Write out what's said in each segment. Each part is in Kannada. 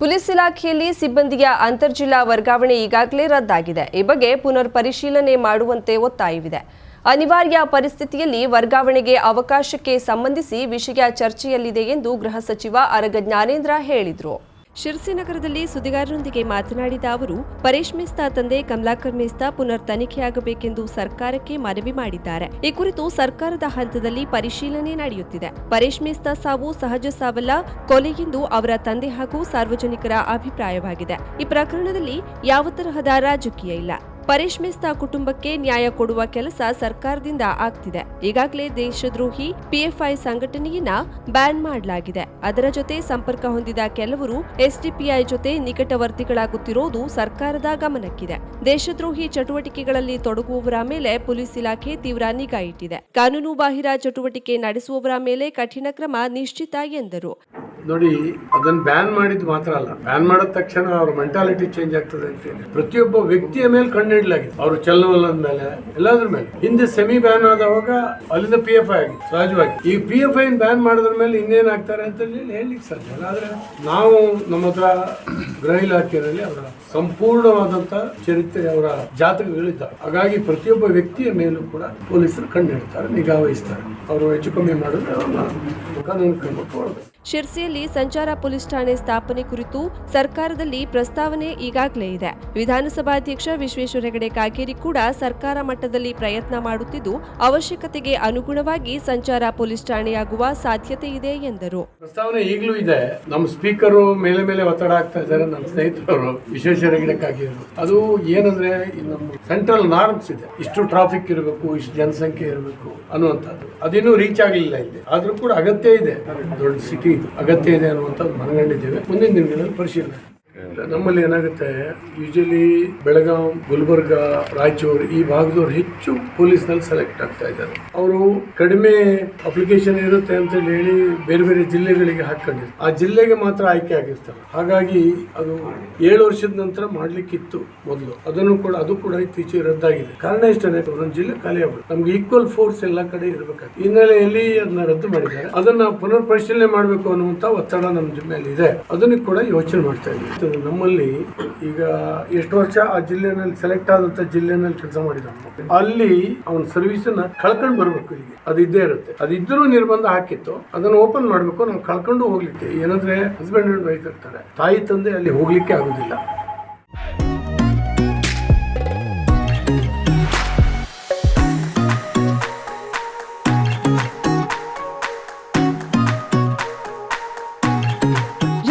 ಪೊಲೀಸ್ ಇಲಾಖೆಯಲ್ಲಿ ಸಿಬ್ಬಂದಿಯ ಅಂತರ್ಜಿಲ್ಲಾ ವರ್ಗಾವಣೆ ಈಗಾಗಲೇ ರದ್ದಾಗಿದೆ. ಈ ಬಗ್ಗೆ ಪುನರ್ ಪರಿಶೀಲನೆ ಮಾಡುವಂತೆ ಒತ್ತಾಯವಿದೆ. ಅನಿವಾರ್ಯ ಪರಿಸ್ಥಿತಿಯಲ್ಲಿ ವರ್ಗಾವಣೆಗೆ ಅವಕಾಶಕ್ಕೆ ಸಂಬಂಧಿಸಿ ವಿಷಯ ಚರ್ಚೆಯಲ್ಲಿದೆ ಎಂದು ಗೃಹ ಸಚಿವ ಅರಗ ಜ್ಞಾನೇಂದ್ರ ಹೇಳಿದರು. ಶಿರ್ಸಿ ನಗರದಲ್ಲಿ ಸುದ್ದಿಗಾರರೊಂದಿಗೆ ಮಾತನಾಡಿದ ಅವರು, ಪರೇಶ್ ಮೇಸ್ತಾ ತಂದೆ ಕಮಲಾಕರ್ ಮೇಸ್ತಾ ಪುನರ್ ತನಿಖೆಯಾಗಬೇಕೆಂದು ಸರ್ಕಾರಕ್ಕೆ ಮನವಿ ಮಾಡಿದ್ದಾರೆ. ಈ ಕುರಿತು ಸರ್ಕಾರದ ಹಂತದಲ್ಲಿ ಪರಿಶೀಲನೆ ನಡೆಯುತ್ತಿದೆ. ಪರೇಶ್ ಮೇಸ್ತಾ ಸಾವು ಸಹಜ ಸಾವಲ್ಲ, ಕೊಲೆ ಎಂದು ಅವರ ತಂದೆ ಹಾಗೂ ಸಾರ್ವಜನಿಕರ ಅಭಿಪ್ರಾಯವಾಗಿದೆ. ಈ ಪ್ರಕರಣದಲ್ಲಿ ಯಾವ ತರಹದ ರಾಜಕೀಯ ಇಲ್ಲ. ಪರೇಶ್ ಮೇಸ್ತಾ ಕುಟುಂಬಕ್ಕೆ ನ್ಯಾಯ ಕೊಡುವ ಕೆಲಸ ಸರ್ಕಾರದಿಂದ ಆಗ್ತಿದೆ. ಈಗಾಗಲೇ ದೇಶದ್ರೋಹಿ ಪಿಎಫ್ಐ ಸಂಘಟನೆಯನ್ನ ಬ್ಯಾನ್ ಮಾಡಲಾಗಿದೆ. ಅದರ ಜೊತೆ ಸಂಪರ್ಕ ಹೊಂದಿದ ಕೆಲವರು ಎಸ್ಡಿಪಿಐ ಜೊತೆ ನಿಕಟವರ್ತಿಗಳಾಗುತ್ತಿರೋದು ಸರ್ಕಾರದ ಗಮನಕ್ಕಿದೆ. ದೇಶದ್ರೋಹಿ ಚಟುವಟಿಕೆಗಳಲ್ಲಿ ತೊಡಗುವವರ ಮೇಲೆ ಪೊಲೀಸ್ ಇಲಾಖೆ ತೀವ್ರ ನಿಗಾ ಇಟ್ಟಿದೆ. ಕಾನೂನು ಬಾಹಿರ ಚಟುವಟಿಕೆ ನಡೆಸುವವರ ಮೇಲೆ ಕಠಿಣ ಕ್ರಮ ನಿಶ್ಚಿತ ಎಂದರು. ನೋಡಿ, ಅದನ್ನ ಬ್ಯಾನ್ ಮಾಡಿದ್ ಮಾತ್ರ ಅಲ್ಲ. ಬ್ಯಾನ್ ಮಾಡಿದ ತಕ್ಷಣ ಅವ್ರ ಮೆಂಟಾಲಿಟಿ ಚೇಂಜ್ ಆಗ್ತದೆ ಪ್ರತಿಯೊಬ್ಬ ವ್ಯಕ್ತಿಯ ಮೇಲೆ ಕಣ್ಣಿಡ್ಲಾಗಿದೆ ಅವರು ಚಲನವಲನದ ಮೇಲೆ, ಎಲ್ಲಾದ್ರ ಮೇಲೆ. ಹಿಂದೆ ಸೆಮಿ ಬ್ಯಾನ್ ಆದವಾಗ ಅಲ್ಲಿಂದ ಪಿ ಎಫ್ ಐ ಆಗಿ, ಸಹಜವಾಗಿ. ಈ ಪಿ ಎಫ್ ಐ ಬ್ಯಾನ್ ಮಾಡಿದ್ರ ಮೇಲೆ ಇನ್ನೇನ್ ಆಗ್ತಾರೆ ಅಂತ ಹೇಳಿ ಹೇಳಲಿಕ್ಕೆ ಸಾಧ್ಯ ಇಲ್ಲ. ಆದ್ರೆ ನಾವು ನಮ್ಮ ಹತ್ರ ಗೃಹ ಇಲಾಖೆಯಲ್ಲಿ ಅವರ ಸಂಪೂರ್ಣವಾದಂತ ಚರಿತ್ರೆ, ಅವರ ಜಾತಕಗಳಿದ್ದಾವೆ ಹಾಗಾಗಿ ಪ್ರತಿಯೊಬ್ಬ ವ್ಯಕ್ತಿಯ ಮೇಲೂ ಕೂಡ ಪೊಲೀಸರು ಕಣ್ಣಿಡ್ತಾರೆ, ನಿಗಾ ವಹಿಸ್ತಾರೆ. ಅವರು ಹೆಚ್ಚು ಕಮ್ಮಿ ಮಾಡಿದ್ರೆ ಅವ್ರನ್ನ ಕಾನೂನು ಕ್ರಮ ಶಿರ್ಸಿಯಲ್ಲಿ ಸಂಚಾರ ಪೊಲೀಸ್ ಠಾಣೆ ಸ್ಥಾಪನೆ ಕುರಿತು ಸರ್ಕಾರದಲ್ಲಿ ಪ್ರಸ್ತಾವನೆ ಈಗಾಗಲೇ ಇದೆ. ವಿಧಾನಸಭಾಧ್ಯಕ್ಷ ವಿಶ್ವೇಶ್ವರ ಹೆಗಡೆ ಕಾಗೇರಿ ಕೂಡ ಸರ್ಕಾರ ಮಟ್ಟದಲ್ಲಿ ಪ್ರಯತ್ನ ಮಾಡುತ್ತಿದ್ದು, ಅವಶ್ಯಕತೆಗೆ ಅನುಗುಣವಾಗಿ ಸಂಚಾರ ಪೊಲೀಸ್ ಠಾಣೆಯಾಗುವ ಸಾಧ್ಯತೆ ಇದೆ ಎಂದರು. ಪ್ರಸ್ತಾವನೆ ಈಗಲೂ ಇದೆ. ನಮ್ಮ ಸ್ಪೀಕರ್ ಮೇಲೆ ಮೇಲೆ ಒತ್ತಡ ಆಗ್ತಾ ಇದ್ದಾರೆ. ನಮ್ಮ ಸ್ನೇಹಿತರು ವಿಶೇಷ ಕಾಗೇರಿ ಅದು ಏನಂದ್ರೆ ನಮ್ಮ ಸೆಂಟ್ರಲ್ ನಾರ್ಮ್ಸ್ ಇದೆ. ಇಷ್ಟು ಟ್ರಾಫಿಕ್ ಇರಬೇಕು, ಇಷ್ಟು ಜನಸಂಖ್ಯೆ ಇರಬೇಕು ಅನ್ನುವಂಥದ್ದು. ಅದಿನ್ನೂ ರೀಚ್ ಆಗಲಿಲ್ಲ ಇಲ್ಲಿ. ಆದ್ರೂ ಕೂಡ ಅಗತ್ಯ ಇದೆ. ದೊಡ್ಡ ಸಿಟಿ ಅಗತ್ಯ ಇದೆ ಅನ್ನುವಂಥದ್ದು ಮನಗಂಡಿದ್ದೇವೆ. ಮುಂದಿನ ದಿನಗಳಲ್ಲಿ ಪರಿಶೀಲನೆ. ನಮ್ಮಲ್ಲಿ ಏನಾಗುತ್ತೆ ಯೂಶಲಿ ಬೆಳಗಾಂ, ಗುಲ್ಬರ್ಗ ರಾಯಚೂರು ಈ ಭಾಗದವ್ರು ಹೆಚ್ಚು ಪೊಲೀಸ್ನಲ್ಲಿ ಸೆಲೆಕ್ಟ್ ಆಗ್ತಾ ಇದ್ದಾರೆ. ಅವರು ಕಡಿಮೆ ಅಪ್ಲಿಕೇಶನ್ ಇರುತ್ತೆ ಅಂತ ಹೇಳಿ ಬೇರೆ ಬೇರೆ ಜಿಲ್ಲೆಗಳಿಗೆ ಹಾಕೊಂಡಿದ್ರು ಆ ಜಿಲ್ಲೆಗೆ ಮಾತ್ರ ಆಯ್ಕೆ ಆಗಿರ್ತಾರೆ. ಹಾಗಾಗಿ ಅದು ಏಳು ವರ್ಷದ ನಂತರ ಮಾಡ್ಲಿಕ್ಕಿತ್ತು ಮೊದಲು. ಅದನ್ನು ಕೂಡ, ಅದು ಕೂಡ ಇತ್ತೀಚೆಗೆ ರದ್ದಾಗಿದೆ. ಕಾರಣ ಇಷ್ಟನೇ ಒಂದೊಂದು ಜಿಲ್ಲೆ ಖಾಲಿ ಆಗ್ಬಿಟ್ಟು ನಮ್ಗೆ ಈಕ್ವಲ್ ಫೋರ್ಸ್ ಎಲ್ಲ ಕಡೆ ಇರಬೇಕಾಗಿ ಹಿನ್ನೆಲೆಯಲ್ಲಿ ಅದನ್ನ ರದ್ದು ಮಾಡಿದ್ದಾರೆ. ಅದನ್ನ ಪುನರ್ ಪರಿಶೀಲನೆ ಮಾಡಬೇಕು ಅನ್ನುವಂತ ಒತ್ತಡ ನಮ್ಮ ಜಿಲ್ಲೆಯಲ್ಲಿ ಇದೆ ಅದನ್ನು ಕೂಡ ಯೋಚನೆ ಮಾಡ್ತಾ ಇದ್ದೀವಿ. ಇದು ನಮ್ಮಲ್ಲಿ ಈಗ ಎಷ್ಟು ವರ್ಷ ಆ ಜಿಲ್ಲೆನಲ್ಲಿ ಸೆಲೆಕ್ಟ್ ಆದಂತ ಜಿಲ್ಲೆನಲ್ಲಿ ಕೆಲಸ ಮಾಡಿದ ಅಲ್ಲಿ ಅವನ ಸರ್ವಿಸ್ನ ಕಳ್ಕೊಂಡು ಬರ್ಬೇಕು ಇಲ್ಲಿ. ಅದು ಇದ್ದೇ ಇರುತ್ತೆ. ಅದಿದ್ರೂ ನಿರ್ಬಂಧ ಹಾಕಿತ್ತು. ಅದನ್ನ ಓಪನ್ ಮಾಡಬೇಕು. ನಾವು ಕಳ್ಕೊಂಡು ಹೋಗ್ಲಿಕ್ಕೆ. ಏನಂದ್ರೆ ಹಸ್ಬೆಂಡ್ ಅಂಡ್ ವೈಫ್ ಇರ್ತಾರೆ. ತಾಯಿ, ತಂದೆ ಅಲ್ಲಿ ಹೋಗ್ಲಿಕ್ಕೆ ಆಗುದಿಲ್ಲ.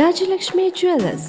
Rajalakshmi jewellers.